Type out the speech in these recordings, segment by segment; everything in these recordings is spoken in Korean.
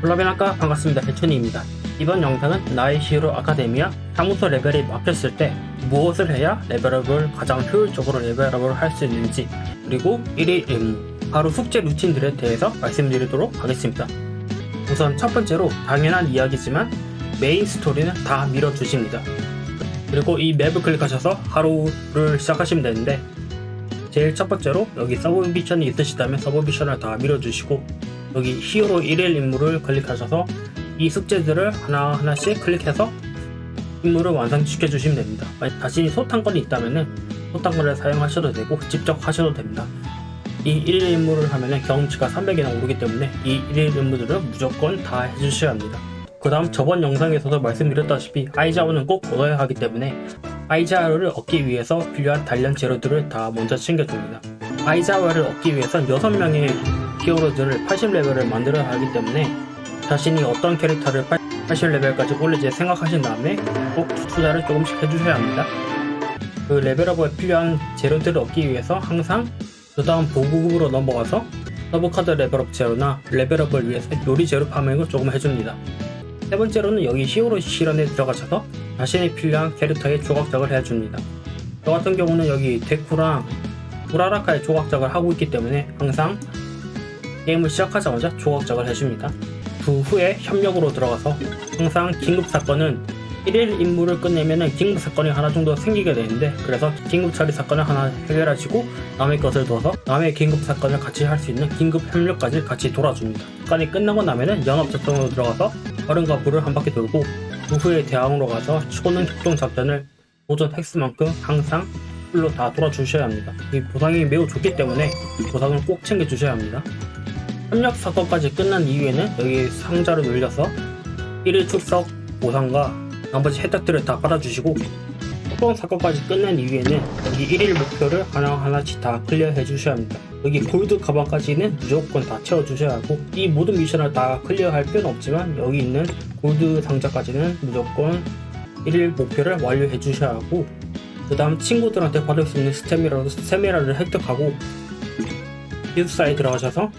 블라벤아까 반갑습니다. 해천이입니다. 이번 영상은 나의 히어로 아카데미아 사무소 레벨이 막혔을 때 무엇을 해야 레벨업을 가장 효율적으로 레벨업을 할 수 있는지 그리고 1일 임무, 하루 숙제 루틴들에 대해서 말씀드리도록 하겠습니다. 우선 첫 번째로 당연한 이야기지만 메인 스토리는 다 밀어주십니다. 그리고 이 맵을 클릭하셔서 하루를 시작하시면 되는데 제일 첫 번째로 여기 서브 미션이 있으시다면 서브 미션을 다 밀어주시고 여기 히어로 1일 임무를 클릭하셔서 이 숙제들을 하나하나씩 클릭해서 임무를 완성시켜 주시면 됩니다. 만약 자신이 소탕권이 있다면 소탕권을 사용하셔도 되고 직접 하셔도 됩니다. 이 1일 임무를 하면 경험치가 300이나 오르기 때문에 이 1일 임무들은 무조건 다 해주셔야 합니다. 그 다음 저번 영상에서도 말씀드렸다시피 아이자오는 꼭 얻어야 하기 때문에 아이자오를 얻기 위해서 필요한 단련 재료들을 다 먼저 챙겨줍니다. 아이자와를 얻기 위해선 6명의 히어로들을 80레벨을 만들어야 하기 때문에 자신이 어떤 캐릭터를 80레벨까지 올릴지 생각하신 다음에 꼭 투자를 조금씩 해주셔야 합니다. 그 레벨업에 필요한 재료들을 얻기 위해서 항상 그 다음 보급으로 넘어가서 서브카드 레벨업 재료나 레벨업을 위해서 요리 재료 파밍을 조금 해줍니다. 세 번째로는 여기 히어로 실현에 들어가셔서 자신이 필요한 캐릭터의 조각작을 해줍니다. 저 같은 경우는 여기 데쿠랑 우라라카의 조각작을 하고 있기 때문에 항상 게임을 시작하자마자 조각작을 해줍니다. 그 후에 협력으로 들어가서 항상 긴급 사건은 1일 임무를 끝내면은 긴급 사건이 하나 정도 생기게 되는데 그래서 긴급 처리 사건을 하나 해결하시고 남의 것을 둬서 남의 긴급 사건을 같이 할 수 있는 긴급 협력까지 같이 돌아줍니다. 사건이 끝나고 나면은 연합 작전으로 들어가서 얼음과 불을 한 바퀴 돌고 그 후에 대항으로 가서 추고는 협동 작전을 도전 획수만큼 항상 풀로 다 돌아주셔야 합니다. 이 보상이 매우 좋기 때문에 보상을 꼭 챙겨주셔야 합니다. 협력 사건까지 끝난 이후에는 여기 상자를 눌려서 1일 출석 보상과 나머지 혜택들을 다 받아주시고 협동 사건까지 끝난 이후에는 여기 1일 목표를 하나하나씩 다 클리어해 주셔야 합니다. 여기 골드 가방까지는 무조건 다 채워주셔야 하고 이 모든 미션을 다 클리어할 필요는 없지만 여기 있는 골드 상자까지는 무조건 1일 목표를 완료해 주셔야 하고 그 다음 친구들한테 받을 수 있는 스테미라로 스테미라를 획득하고 기숙사에 들어가셔서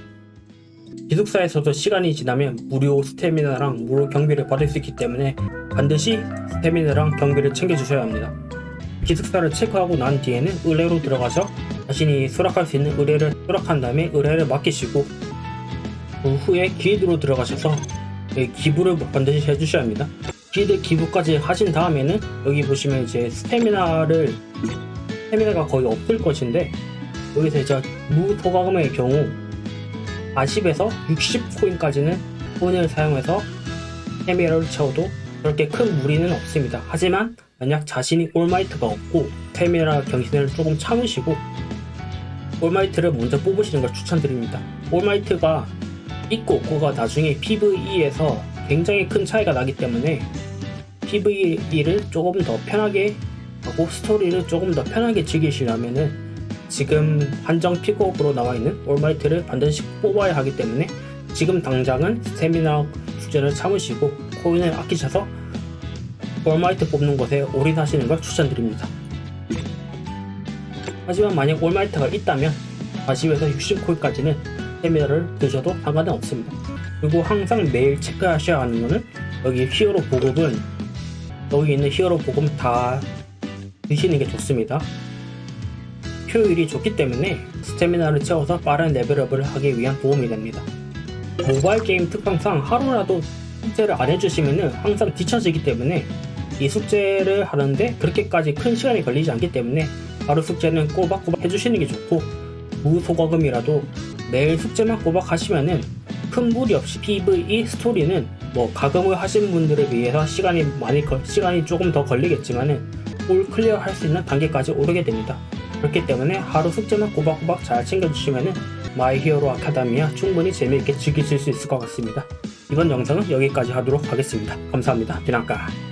기숙사에서도 시간이 지나면 무료 스태미나랑 무료 경비를 받을 수 있기 때문에 반드시 스태미나랑 경비를 챙겨주셔야 합니다. 기숙사를 체크하고 난 뒤에는 의뢰로 들어가서 자신이 수락할 수 있는 의뢰를 수락한 다음에 의뢰를 맡기시고 그 후에 기회도로 들어가셔서 예, 기부를 반드시 해주셔야 합니다. 기대 기부까지 하신 다음에는 여기 보시면 이제 스태미나를 스태미나가 거의 없을 것인데 여기서 이제 무소가금의 경우 40에서 60코인까지는 코인을 사용해서 스태미나를 채워도 그렇게 큰 무리는 없습니다. 하지만 만약 자신이 올마이트가 없고 스태미나 경신을 조금 참으시고 올마이트를 먼저 뽑으시는 걸 추천드립니다. 올마이트가 있고 없고가 나중에 PVE에서 굉장히 큰 차이가 나기 때문에 PVE를 조금 더 편하게 하고 스토리를 조금 더 편하게 즐기시려면은 지금 한정 픽업으로 나와 있는 올마이트를 반드시 뽑아야 하기 때문에 지금 당장은 스태미나 숙제를 참으시고 코인을 아끼셔서 올마이트 뽑는 것에 올인하시는 걸 추천드립니다. 하지만 만약 올마이트가 있다면 40에서 60코인까지는 스태미나를 드셔도 상관은 없습니다. 그리고 항상 매일 체크하셔야 하는 거는 여기 히어로 보급은 여기 있는 히어로 보급 다 드시는 게 좋습니다. 효율이 좋기 때문에 스태미나를 채워서 빠른 레벨업을 하기 위한 도움이 됩니다. 모바일 게임 특성상 하루라도 숙제를 안 해주시면 항상 뒤처지기 때문에 이 숙제를 하는데 그렇게까지 큰 시간이 걸리지 않기 때문에 하루 숙제는 꼬박꼬박 해주시는 게 좋고 무소거금이라도 매일 숙제만 꼬박 하시면은 큰 무리 없이 PVE 스토리는 뭐 가금을 하신 분들에 비해서 시간이 많이 걸, 시간이 조금 더 걸리겠지만은 올 클리어 할 수 있는 단계까지 오르게 됩니다. 그렇기 때문에 하루 숙제만 꼬박꼬박 잘 챙겨주시면은 마이 히어로 아카데미아 충분히 재미있게 즐기실 수 있을 것 같습니다. 이번 영상은 여기까지 하도록 하겠습니다. 감사합니다. 비난가.